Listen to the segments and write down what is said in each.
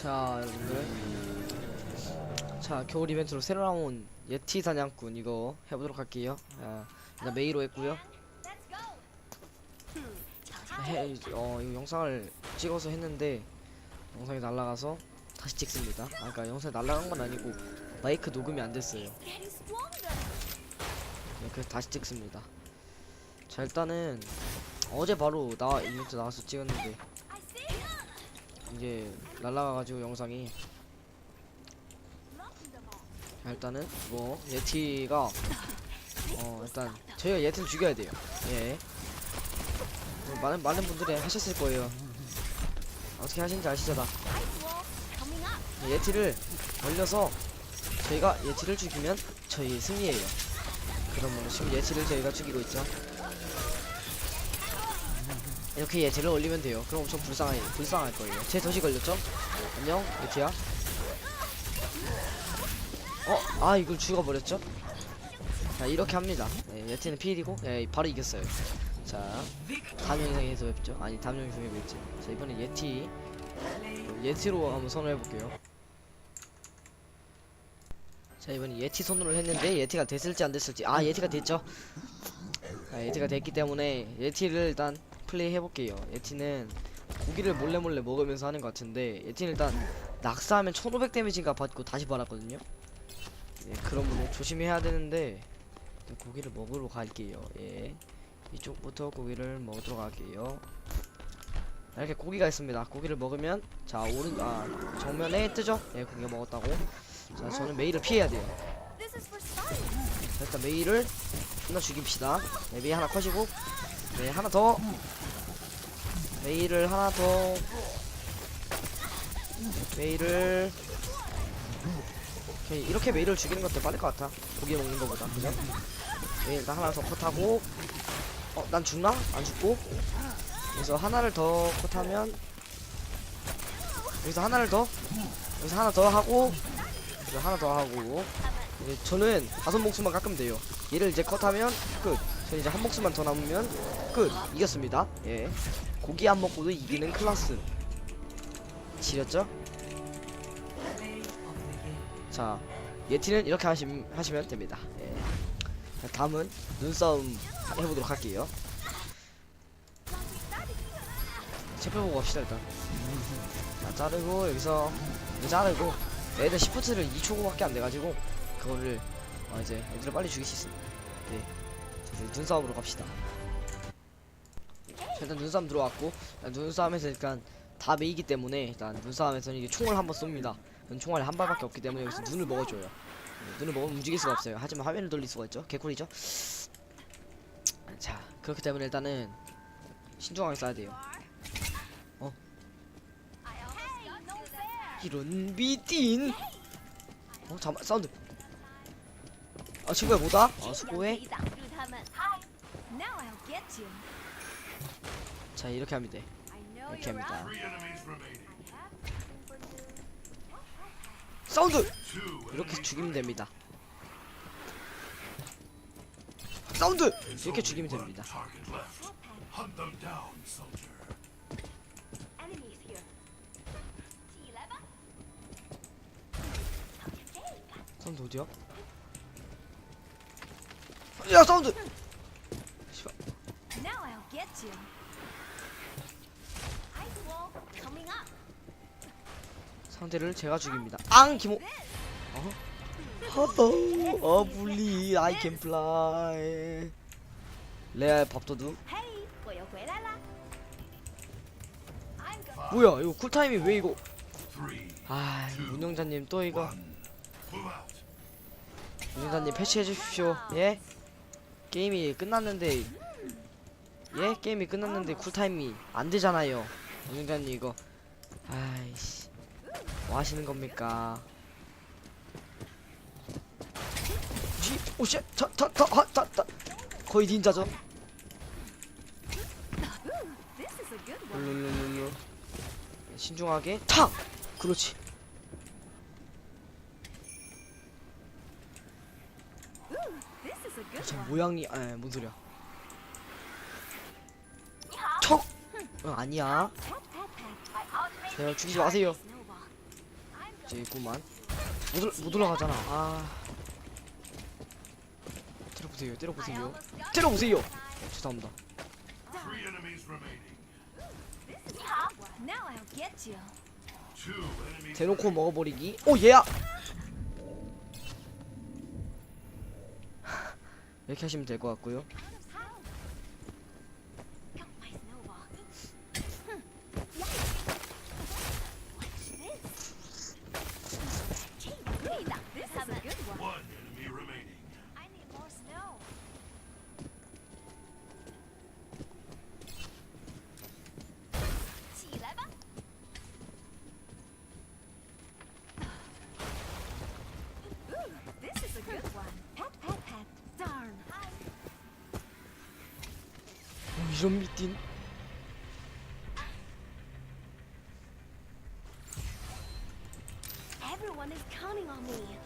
자 여러분들. 자 겨울 이벤트로 새로 나온 예티 사냥꾼 이거 해보도록 할게요. 아, 일단 메이로 했고요. 해, 어 이거 영상을 찍어서 했는데 영상이 날라가서 다시 찍습니다. 아 그니까 영상이 날라간 건 아니고 마이크 녹음이 안 됐어요. 네, 그래서 다시 찍습니다. 자 일단은 어제 바로 나와 이벤트 나와서 찍었는데 이제 날라가가지고 영상이. 자, 일단은 뭐 예티가 어 일단 저희가 예티를 죽여야 돼요. 예. 뭐, 많은 많은 분들이 하셨을 거예요. 어떻게 하시는지 아시죠 다? 예티를 올려서 저희가 예티를 죽이면 저희 승리예요. 그러면 지금 예티를 저희가 죽이고 있죠 이렇게 예티를 올리면 돼요. 그럼 엄청 불쌍해 불쌍할 거예요. 제 덫이 걸렸죠? 안녕 예티야. 어? 아 이걸 죽어버렸죠? 자 이렇게 합니다. 네, 예티는 필이고 예, 바로 이겼어요. 자 다음 영상에서 뵙죠. 아니 다음 영상에 뵙지. 자 이번에 예티. 어, 예티로 한번 선을 해볼게요. 자 이번에 예티 선으로 했는데 예티가 됐을지 안 됐을지. 아 예티가 됐죠? 아, 예티가 됐기 때문에 예티를 일단 플레이 해볼게요 예티는 고기를 몰래 몰래 먹으면서 하는 것 같은데 예티는 일단 낙사하면 1500 데미지가 받고 다시 받았거든요 예, 그러므로 조심해야 되는데 고기를 먹으러 갈게요. 예. 이쪽부터 고기를 먹으러 갈게요. 자, 이렇게 고기가 있습니다. 고기를 먹으면 자 오른 아 정면에 뜨죠? 예, 고기가 먹었다고. 자, 저는 메이를 피해야 돼요. 자, 일단 메이를 하나 죽입시다. 네, 메이 하나 컷이고, 네 하나 더. 메이를 하나 더. 메이를 오케이 이렇게 메이를 죽이는 것도 빠를 것 같아. 고기 먹는 거보다. 그죠? 메이 일단 하나 더 컷하고. 어 난 죽나? 안 죽고? 그래서 하나를 더 컷하면. 여기서 하나를 더? 여기서 하나 더 하고. 여기서 하나 더 하고. 이제 저는 다섯 목숨만 깎으면 돼요. 얘를 이제 컷하면 끝. 저는 이제 한 목숨만 더 남으면 끝. 이겼습니다. 예 고기 안 먹고도 이기는 클라스 지렸죠? 자 예티는 이렇게 하시, 하시면 됩니다 예. 자, 다음은 눈싸움 하- 해보도록 할게요 체크보고 갑시다 일단 자 자르고 여기서 자르고 애들 시프트를 2초밖에 안 돼가지고 그거를 어, 이제 애들을 빨리 죽일 수 있습니다 네. 자, 눈싸움으로 갑시다 자, 일단 눈싸움 들어왔고 일단 눈싸움에서 일단 다 메이기 때문에 일단 눈싸움에서는 이게 총을 한번 쏩니다. 총알이 한 발밖에 없기 때문에 여기서 눈을 먹어줘요. 네, 눈을 먹으면 움직일 수가 없어요. 하지만 화면을 돌릴 수가 있죠. 개꿀이죠? 자 그렇기 때문에 일단은 신중하게 쏴야 돼요. 어? 이런 미딘 어 잠깐 사운드. 아 친구야 뭐다? 아 수고해 자 이렇게 돼 이렇게 합니다. 사운드! 이렇게 죽이면 됩니다. 사운드! 이렇게 죽이면 됩니다. 사운드 어디야? 야 사운드 상대를 제가 죽입니다. 앙 기모 어? 어 불리 I can fly 레알 밥도둑. 뭐야 이거 쿨타임이 왜 이거? 아 운영자님 또 이거. 운영자님 패치해 주십시오. 예? 게임이 끝났는데 예? 게임이 끝났는데 쿨타임이 안 되잖아요 운영자님 이거. 아이씨. 뭐 하시는 겁니까? 쥐 오씨 자자자자자. 거의 닌자죠? 룰루루루 신중하게. 탁! 그렇지. 저 모양이 아뭔 소리야 척 어, 아니야. 제가 죽이지 마세요. 이제 있구만. 못, 올- 못 올라가잖아. 아. 때려보세요 때려보세요. 때려보세요! 죄송합니다. 대놓고 먹어버리기. 오 얘야! 이렇게 하시면 될 것 같고요 오, 이런 미딘 Everyone is counting on me.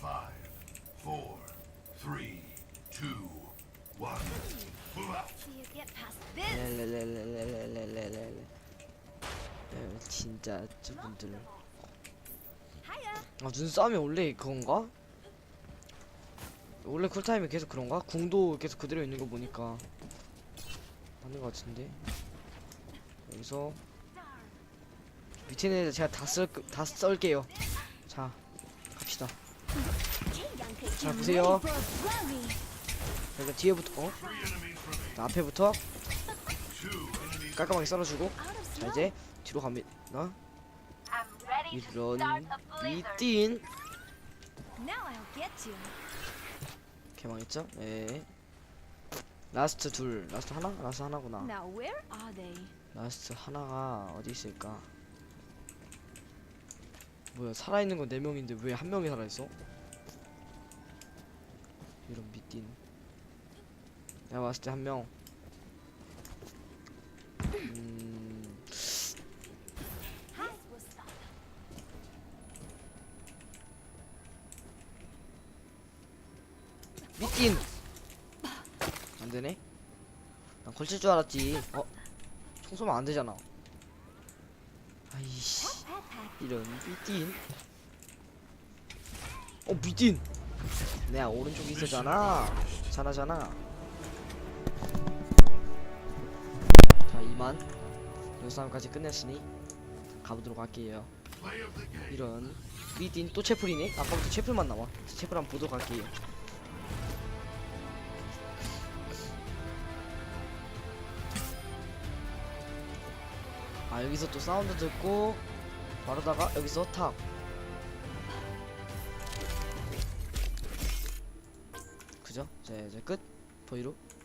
Five, four, three, two, one. Move out. See you get past 네, this. 렐렐렐렐렐렐렐렐렐 에, 진짜 저분들 Hiya. 아 눈싸움이 원래 그건가? 원래 쿨타임이 계속 그런가? 궁도 계속 그대로 있는 거 보니까 맞는 거 같은데 여기서 밑에 애들 제가 다 썰, 다 썰게요 자 갑시다 자 보세요 일단 뒤에부터 어? 앞에부터. 깔끔하게 썰어주고 자. 이제 뒤로 갑니다 이런 blizzard. 미딘 Now I'll get you. 개망했죠? 예 라스트 둘 라스트 하나? 라스트 하나구나? 라스트 하나가 어디 있을까? 뭐야 살아있는 건 4명인데 왜 한 명이 살아있어? 이런 미딘 내가 봤을 때 한명 음... 안 되네? 난 걸칠 줄 알았지. 어? 총 쏘면 안 되잖아. 아이씨. 이런 미딘 어 미딘 내가 오른쪽에 있었잖아. 잘하잖아 자 이만. 이 싸움까지 끝냈으니 가보도록 할게요. 이런 미딘 또 채플이네? 아까부터 채플만 나와. 채플 한번 보도록 할게요 아 여기서 또 사운드 듣고 바로다가 여기서 탑. 그죠? 자 이제 끝. 보이로